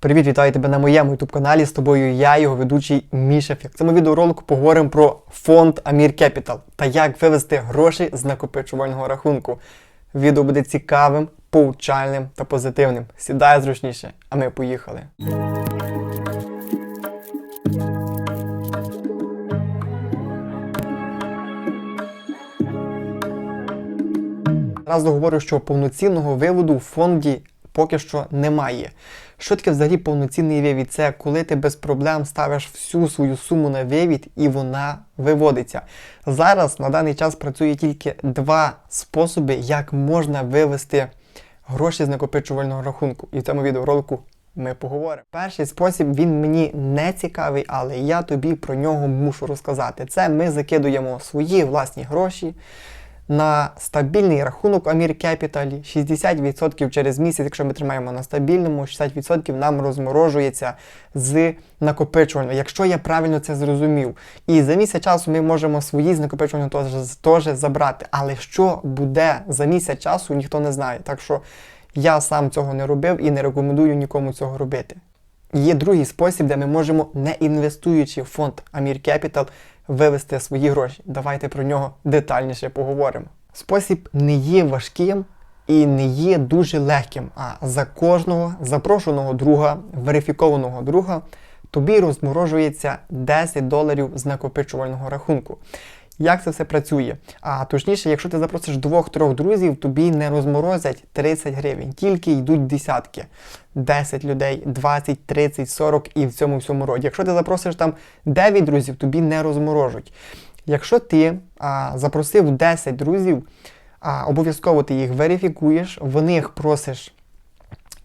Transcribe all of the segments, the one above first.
Привіт, вітаю тебе на моєму youtube каналі. З тобою я, його ведучий Міша Фік. В цьому відеоролику поговоримо про фонд Амір Capital та як вивести гроші з накопичувального рахунку. Відео буде цікавим, поучальним та позитивним. Сідай зручніше, а ми поїхали. Зразу говорю, що повноцінного виводу в фонді поки що немає. Що таке взагалі повноцінний вивід? Це коли ти без проблем ставиш всю свою суму на вивід і вона виводиться. Зараз на даний час працює тільки два способи, як можна вивести гроші з накопичувального рахунку. І в цьому відеоролику ми поговоримо. Перший спосіб він мені не цікавий, але я тобі про нього мушу розказати. Це ми закидуємо свої власні гроші на стабільний рахунок Амір Capital 60% через місяць, якщо ми тримаємо на стабільному, 60% нам розморожується з накопичувального, якщо я правильно це зрозумів. І за місяць часу ми можемо свої з накопичувального теж, забрати. Але що буде за місяць часу, ніхто не знає. Так що я сам цього не робив і не рекомендую нікому цього робити. Є другий спосіб, де ми можемо, не інвестуючи в фонд Амір Capital, вивести свої гроші. Давайте про нього детальніше поговоримо. Спосіб не є важким і не є дуже легким. А за кожного запрошеного друга, верифікованого друга, тобі розморожується 10 доларів з накопичувального рахунку. Як це все працює? А точніше, якщо ти запросиш двох-трьох друзів, тобі не розморозять 30 гривень, тільки йдуть десятки. 10 людей, 20, 30, 40 і в цьому всьому роді. Якщо ти запросиш там 9 друзів, тобі не розморожуть. Якщо ти а, запросив 10 друзів, а, обов'язково ти їх верифікуєш, в них просиш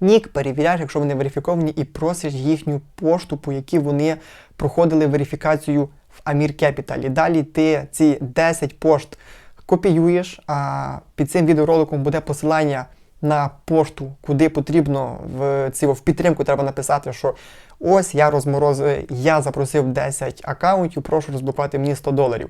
нік, перевіряєш, якщо вони верифіковані, і просиш їхню пошту, по якій вони проходили верифікацію в Амір Capital. І далі ти ці 10 пошт копіюєш, а під цим відеороликом буде посилання на пошту, куди потрібно в ці, в підтримку треба написати, що ось я розморозив, я запросив 10 аккаунтів, прошу розблокувати мені 100 доларів.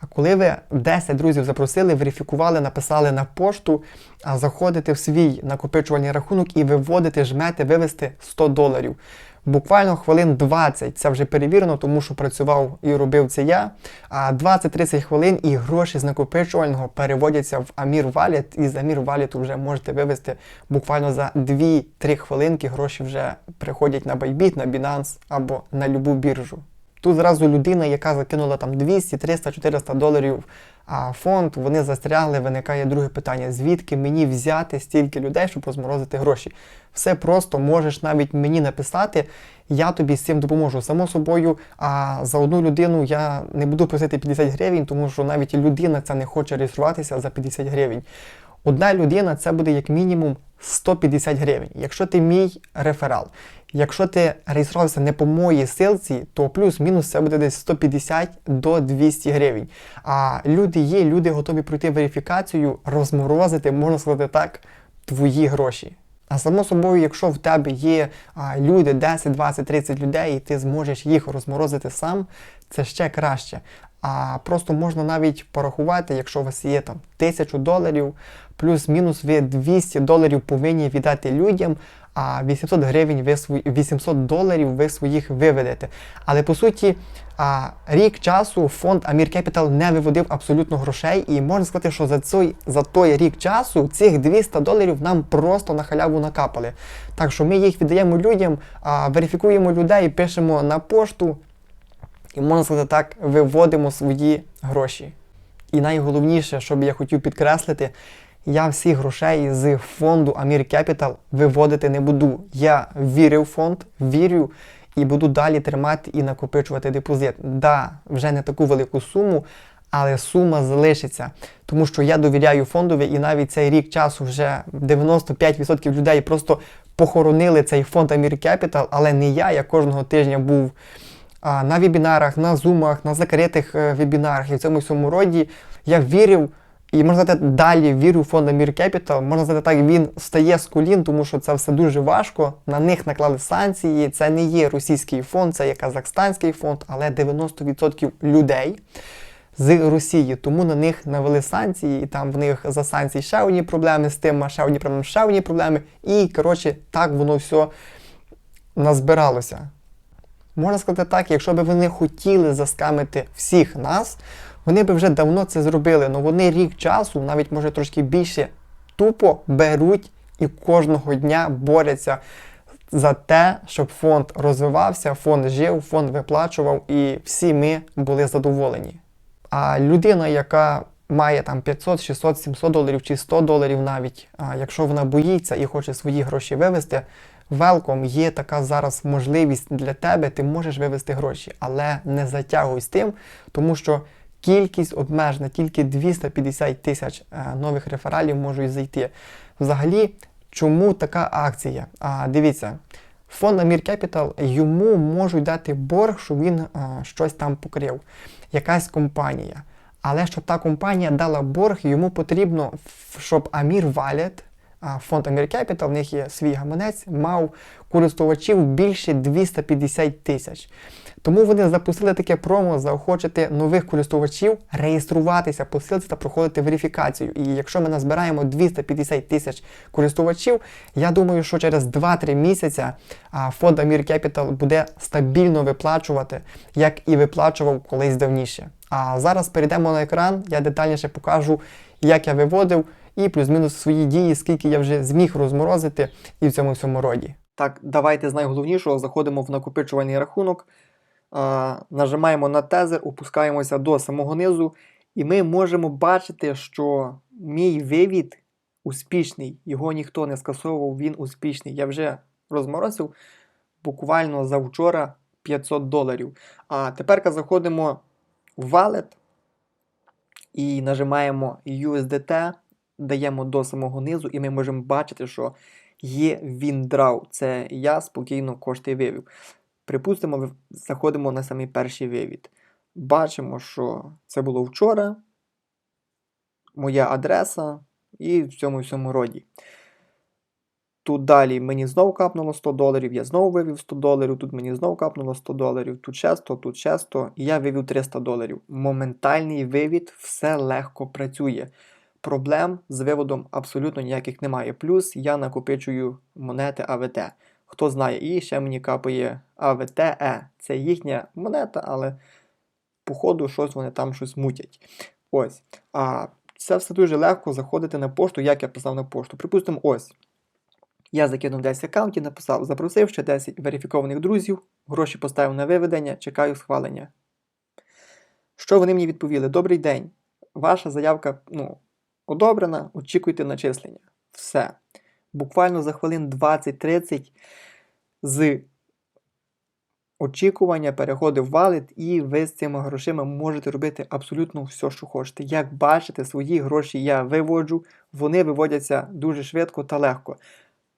А коли ви 10 друзів запросили, верифікували, написали на пошту, а заходите в свій накопичувальний рахунок і виводите, жмете вивести 100 доларів. Буквально хвилин 20 це вже перевірено, тому що працював і робив це я. А 20-30 хвилин і гроші з накопичувального переводяться в Амір Валіт, і з Амір Валіту вже можете вивести буквально за 2-3 хвилинки. Гроші вже приходять на Bybit, на Binance або на любу біржу. Тут зразу людина, яка закинула там 200, 300, 400 доларів фонд, вони застрягли, виникає друге питання: звідки мені взяти стільки людей, щоб розморозити гроші? Все просто можеш навіть мені написати, я тобі з цим допоможу. Само собою, а за одну людину я не буду просити 50 гривень, тому що навіть людина це не хоче реєструватися за 50 гривень. Одна людина це буде як мінімум 150 гривень. Якщо ти мій реферал, якщо ти реєструвався не по моїй силці, то плюс-мінус це буде десь 150 до 200 гривень. А люди є, люди готові пройти верифікацію, розморозити, можна сказати так, твої гроші. А само собою, якщо в тебе є а, люди, 10, 20, 30 людей, і ти зможеш їх розморозити сам, це ще краще. А просто можна навіть порахувати, якщо у вас є там 1000 доларів, плюс-мінус ви 200 доларів повинні віддати людям, а 800 гривень ви свої 800 доларів ви своїх виведете. Але по суті, а, рік часу фонд Амір Capital не виводив абсолютно грошей, і можна сказати, що за цей за той рік часу цих 200 доларів нам просто на халяву накапали. Так що ми їх віддаємо людям, а, верифікуємо людей, пишемо на пошту. І можна сказати так, виводимо свої гроші. І найголовніше, що б я хотів підкреслити, я всіх грошей з фонду Амір Capital виводити не буду. Я вірю в фонд, вірю і буду далі тримати і накопичувати депозит. Да, вже не таку велику суму, але сума залишиться. Тому що я довіряю фондові, і навіть цей рік часу вже 95% людей просто похоронили цей фонд Амір Capital, але не я, я кожного тижня був на вебінарах, на зумах, на закритих е, вебінарах і в цьому всьому роді я вірив. І можна сказати, далі вірю в фонд Амір Capital, можна сказати так, він стає з колін, тому що це все дуже важко. На них наклали санкції. Це не є російський фонд, це є казахстанський фонд, але 90% людей з Росії, тому на них навели санкції, і там в них за санкції ще одні проблеми з тим, ще одні проблеми, ще одні проблеми. І коротше, так воно все назбиралося. Можна сказати так, якщо б вони хотіли заскамити всіх нас, вони б вже давно це зробили. але вони рік часу, навіть може трошки більше, тупо беруть і кожного дня борються за те, щоб фонд розвивався, фонд жив, фонд виплачував, і всі ми були задоволені. А людина, яка має там 500, 600, 700 доларів чи 100 доларів навіть, якщо вона боїться і хоче свої гроші вивести, велком є така зараз можливість для тебе, ти можеш вивести гроші, але не затягуй з тим, тому що кількість обмежена, тільки 250 тисяч е, нових рефералів можуть зайти. Взагалі, чому така акція? А, дивіться, фонд Амір Capital йому можуть дати борг, щоб він а, щось там покрив, якась компанія. Але щоб та компанія дала борг, йому потрібно, щоб Амір а, фонд Capital, в них є свій гаманець, мав користувачів більше 250 тисяч. Тому вони запустили таке промо заохочити нових користувачів реєструватися по та проходити верифікацію. І якщо ми назбираємо 250 тисяч користувачів, я думаю, що через 2-3 місяця фонд Амір Capital буде стабільно виплачувати, як і виплачував колись давніше. А зараз перейдемо на екран, я детальніше покажу, як я виводив, і плюс-мінус свої дії, скільки я вже зміг розморозити і в цьому всьому роді. Так, давайте з найголовнішого заходимо в накопичувальний рахунок, а, нажимаємо на тезер, опускаємося до самого низу, і ми можемо бачити, що мій вивід успішний. Його ніхто не скасовував, він успішний. Я вже розморозив буквально завчора 500 доларів. А тепер заходимо в Wallet і нажимаємо USDT, даємо до самого низу, і ми можемо бачити, що є WinDraw. Це я спокійно кошти вивів. Припустимо, заходимо на самий перший вивід. Бачимо, що це було вчора, моя адреса і в цьому всьому роді. Тут далі мені знову капнуло 100 доларів, я знову вивів 100 доларів, тут мені знову капнуло 100 доларів, тут ще 100, тут ще 100, і я вивів 300 доларів. Моментальний вивід, все легко працює. Проблем з виводом абсолютно ніяких немає. Плюс я накопичую монети АВТ. Хто знає, і ще мені капає АВТЕ. Це їхня монета, але походу щось вони там щось мутять. Ось. А це все дуже легко заходити на пошту, як я писав на пошту. Припустимо, ось. Я закинув 10 аккаунтів, написав, запросив ще 10 верифікованих друзів, гроші поставив на виведення, чекаю схвалення. Що вони мені відповіли? Добрий день. Ваша заявка ну, одобрена, очікуйте начислення. Все. Буквально за хвилин 20-30 з очікування переходив в валет, і ви з цими грошима можете робити абсолютно все, що хочете. Як бачите, свої гроші я виводжу, вони виводяться дуже швидко та легко.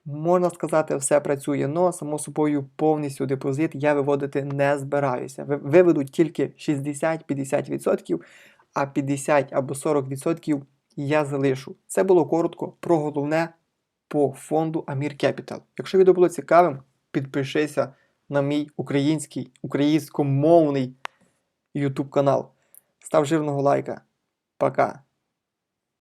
Можна сказати, все працює, але само собою повністю депозит я виводити не збираюся. Ви- Виведу тільки 60-50%, а 50 або 40% я залишу. Це було коротко про головне по фонду Амір Capital. Якщо відео було цікавим, підпишися на мій український, українськомовний YouTube канал. Став жирного лайка. Пока.